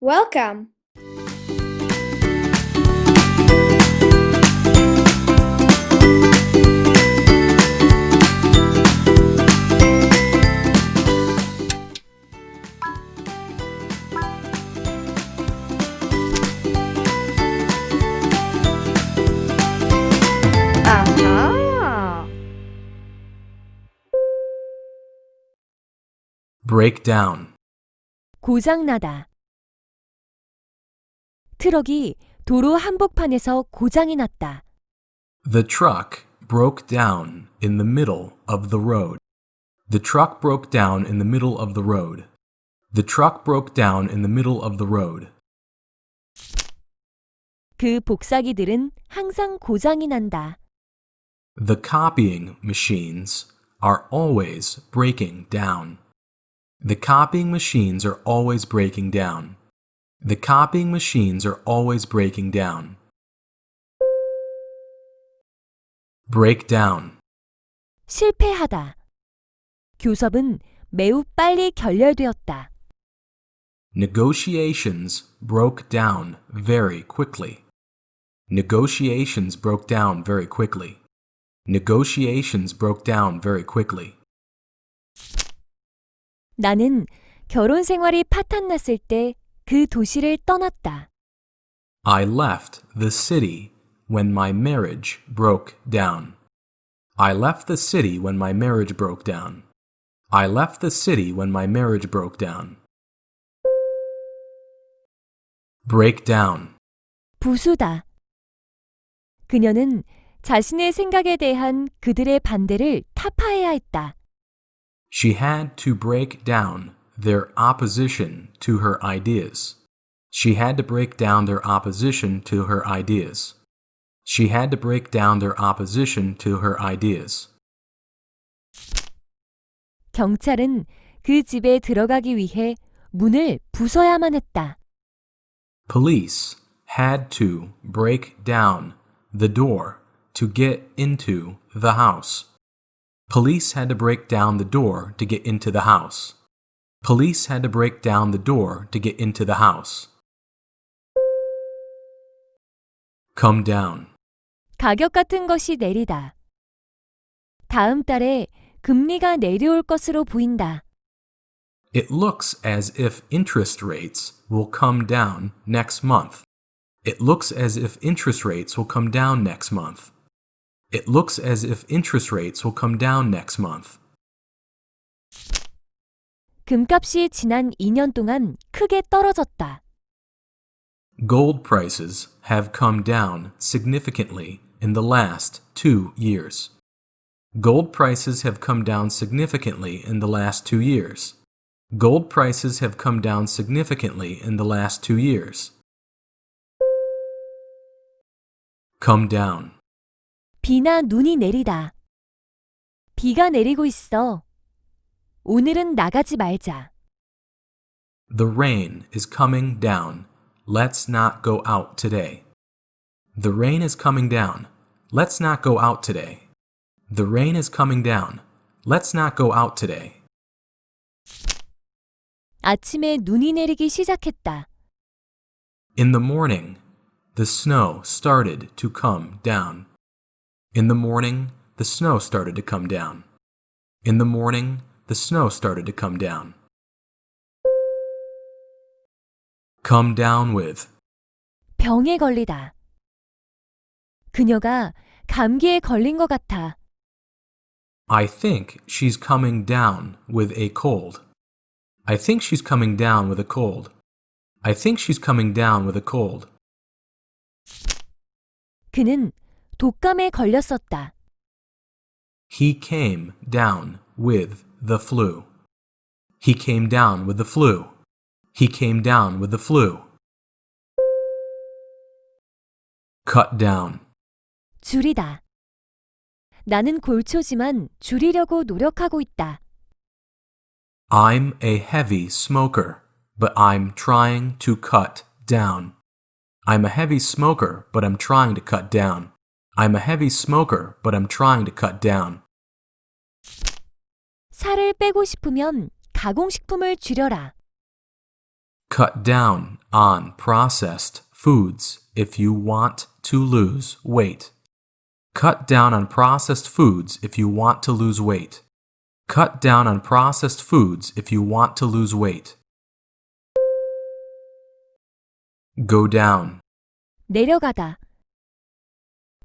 Welcome. 아하. break down, 고장나다. 트럭이 도로 한복판에서 고장이 났다. the truck broke down in the middle of the road. The truck broke down in the middle of the road. The truck broke down in the middle of the road. 그 복사기들은 항상 고장이 난다. The copying machines are always breaking down. The copying machines are always breaking down. The copying machines are always breaking down. Break down. 실패하다. 교섭은 매우 빨리 결렬되었다. Negotiations broke down very quickly. Negotiations broke down very quickly. Negotiations broke down very quickly. 나는 결혼 생활이 파탄났을 때 그 도시를 떠났다. I left the city when my marriage broke down. I left the city when my marriage broke down. I left the city when my marriage broke down. Break down. 부수다. 그녀는 자신의 생각에 대한 그들의 반대를 타파해야 했다. She had to break down their opposition to her ideas. She had to break down their opposition to her ideas. She had to break down their opposition to her ideas. 경찰은 그 집에 들어가기 위해 문을 부숴야만 했다. Police had to break down the door to get into the house. Police had to break down the door to get into the house. Police had to break down the door to get into the house. Come down. 가격 같은 것이 내리다. 다음 달에 금리가 내려올 것으로 보인다. It looks as if interest rates will come down next month. It looks as if interest rates will come down next month. It looks as if interest rates will come down next month. 금값이 지난 2년 동안 크게 떨어졌다. Gold prices have come down significantly in the last two years. Gold prices have come down significantly in the last two years. Gold prices have come down significantly in the last two years. Come down. 비나 눈이 내리다. 비가 내리고 있어. 오늘은 나가지 말자. The rain is coming down. Let's not go out today. The rain is coming down. Let's not go out today. The rain is coming down. Let's not go out today. 아침에 눈이 내리기 시작했다. In the morning, the snow started to come down. In the morning, the snow started to come down. In the morning, the snow started to come down. Come down with. 병에 걸리다. 그녀가 감기에 걸린 것 같아. I think she's coming down with a cold. I think she's coming down with a cold. I think she's coming down with a cold. 그는 독감에 걸렸었다. He came down with the flu. He came down with the flu. He came down with the flu. Cut down. 줄이다. 나는 골초지만 줄이려고 노력하고 있다. I'm a heavy smoker, but I'm trying to cut down. I'm a heavy smoker, but I'm trying to cut down. I'm a heavy smoker, but I'm trying to cut down. 살을 빼고 싶으면 가공식품을 줄여라. Cut down on processed foods if you want to lose weight. Cut down on processed foods if you want to lose weight. Cut down on processed foods if you want to lose weight. Go down. 내려가다.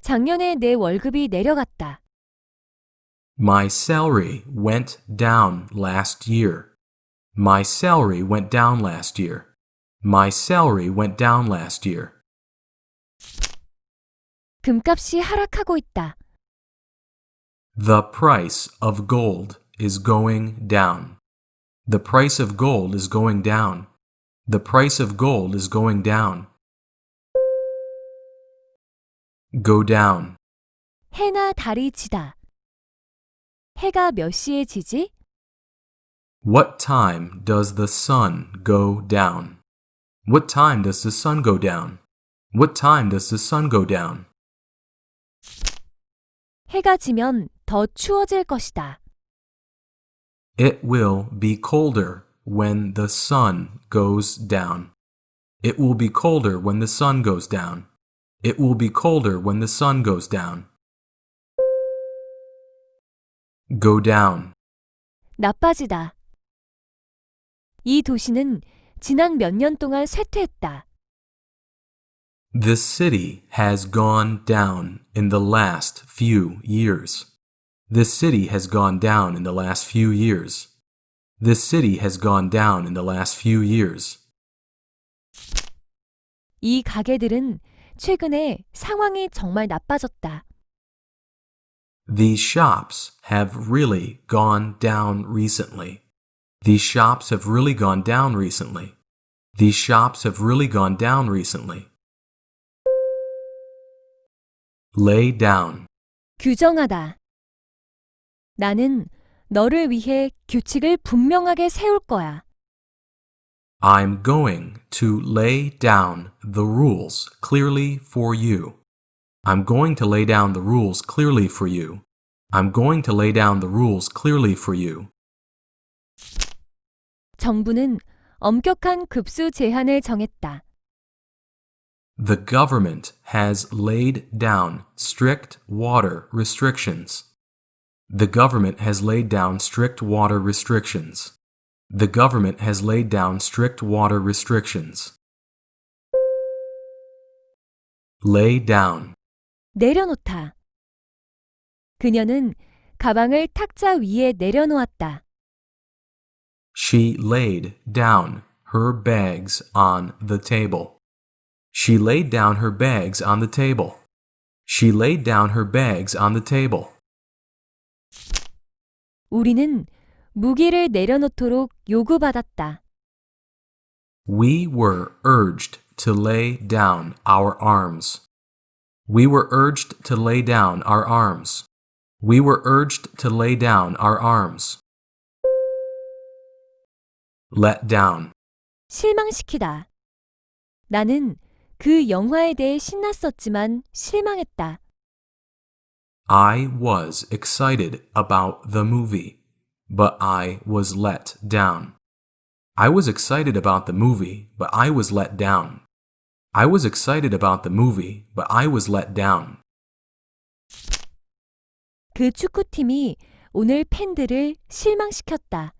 작년에 내 월급이 내려갔다. My salary went down last year. My salary went down last year. My salary went down last year. 금값이 하락하고 있다. The price of gold is going down. The price of gold is going down. The price of gold is going down. Go down. 해나 달이 지다. 해가 몇 시에 지지? What time does the sun go down? What time does the sun go down? What time does the sun go down? 해가 지면 더 추워질 것이다. It will be colder when the sun goes down. It will be colder when the sun goes down. It will be colder when the sun goes down. Go down. 나빠지다. 이 도시는 지난 몇 년 동안 쇠퇴했다. This city has gone down in the last few years. This city has gone down in the last few years. This city has gone down in the last few years. 이 가게들은 최근에 상황이 정말 나빠졌다. These shops have really gone down recently. These shops have really gone down recently. These shops have really gone down recently. Lay down. 규정하다. 나는 너를 위해 규칙을 분명하게 세울 거야. I'm going to lay down the rules clearly for you. I'm going to lay down the rules clearly for you. I'm going to lay down the rules clearly for you. 정부는 엄격한 급수 제한을 정했다. The government has laid down strict water restrictions. The government has laid down strict water restrictions. The government has laid down strict water restrictions. Lay down. 내려놓다. 그녀는 가방을 탁자 위에 내려놓았다. She laid down her bags on the table. She laid down her bags on the table. She laid down her bags on the table. 우리는 무기를 내려놓도록 요구받았다. We were urged to lay down our arms. We were urged to lay down our arms. We were urged to lay down our arms. Let down. 실망시키다. 나는 그 영화에 대해 신났었지만 실망했다. I was excited about the movie, but I was let down. I was excited about the movie, but I was let down. I was excited about the movie, but I was let down. 그 축구팀이 오늘 팬들을 실망시켰다.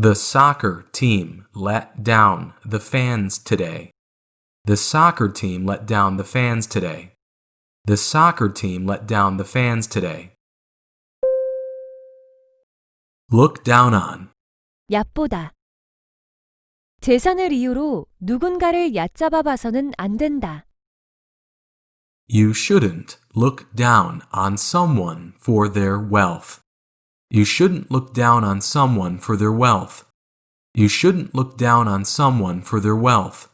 The soccer team let down the fans today. The soccer team let down the fans today. The soccer team let down the fans today. Look down on. 얕보다. 재산을 이유로 누군가를 얕잡아 봐서는 안 된다. You shouldn't look down on someone for their wealth. You shouldn't look down on someone for their wealth. You shouldn't look down on someone for their wealth.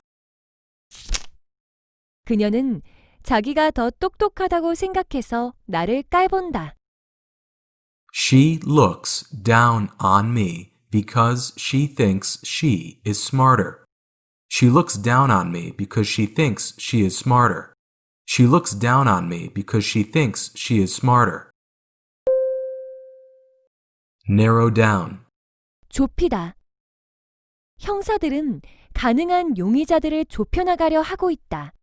그녀는 자기가 더 똑똑하다고 생각해서 나를 깔본다. She looks down on me because she thinks she is smarter. She looks down on me because she thinks she is smarter. She looks down on me because she thinks she is smarter. Narrow down. 좁히다. 형사들은 가능한 용의자들을 좁혀나가려 하고 있다.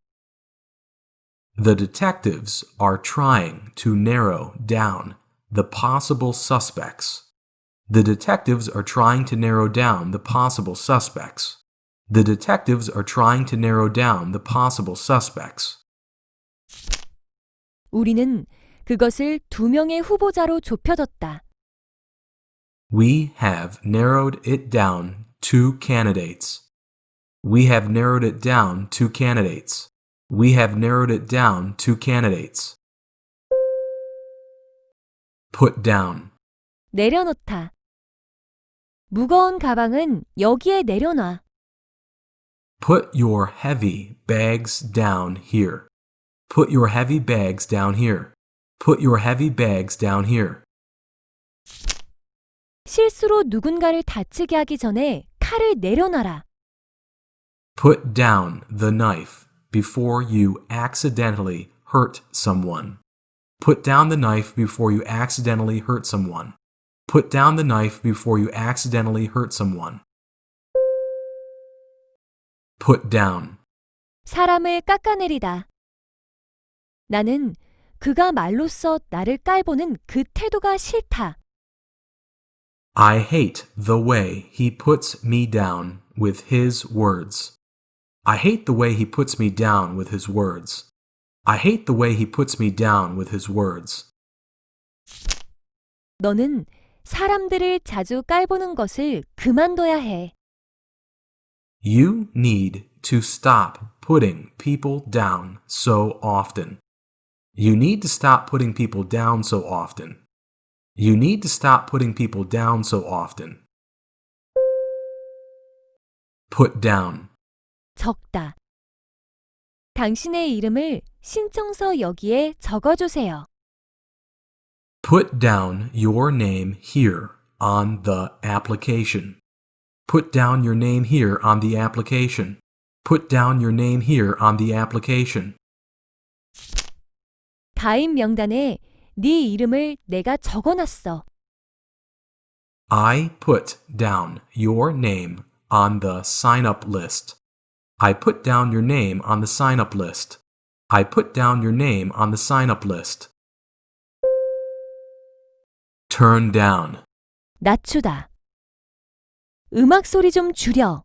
The detectives are trying to narrow down the possible suspects. The detectives are trying to narrow down the possible suspects. The detectives are trying to narrow down the possible suspects. 우리는 그것을 두 명의 후보자로 좁혀뒀다. We have narrowed it down to candidates. We have narrowed it down to candidates. We have narrowed it down to candidates. Put down. 내려놓다. 무거운 가방은 여기에 내려놔. Put your heavy bags down here. Put your heavy bags down here. Put your heavy bags down here. 실수로 누군가를 다치게 하기 전에 칼을 내려놔라. Put down the knife before you accidentally hurt someone. Put down the knife before you accidentally hurt someone. Put down the knife before you accidentally hurt someone. Put down. 사람을 깎아내리다. 나는 그가 말로써 나를 깔보는 그 태도가 싫다. I hate the way he puts me down with his words. I hate the way he puts me down with his words. I hate the way he puts me down with his words. 너는 사람들을 자주 깔보는 것을 그만둬야 해. You need to stop putting people down so often. You need to stop putting people down so often. You need to stop putting people down so often. Put down. 적다. 당신의 이름을 신청서 여기에 적어주세요. Put down your name here on the application. Put down your name here on the application. Put down your name here on the application. 가입 명단에 네 이름을 내가 적어놨어. I put down your name on the sign up list. I put down your name on the sign up list. I put down your name on the sign up list. Turn down. 낮추다. 음악 소리 좀 줄여.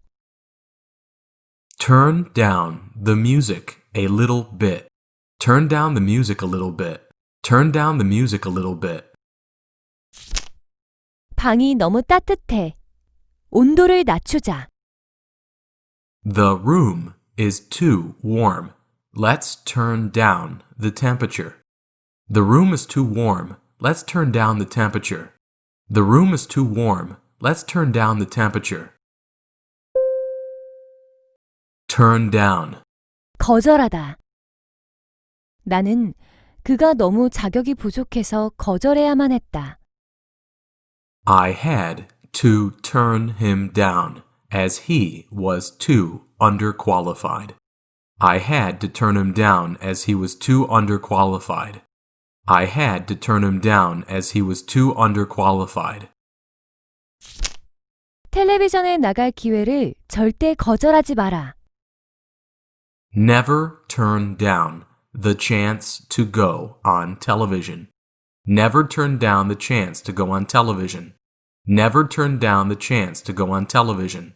Turn down the music a little bit. Turn down the music a little bit. Turn down the music a little bit. 방이 너무 따뜻해. 온도를 낮추자. The room is too warm. Let's turn down the temperature. The room is too warm. Let's turn down the temperature. The room is too warm. Let's turn down the temperature. Turn down. 거절하다. 나는 그가 너무 자격이 부족해서 거절해야만 했다. I had to turn him down as he was too underqualified. I had to turn him down as he was too underqualified. I had to turn him down as he was too underqualified. 텔레비전에 나갈 기회를 절대 거절하지 마라. Never turn down the chance to go on television. Never turn down the chance to go on television. Never turn down the chance to go on television.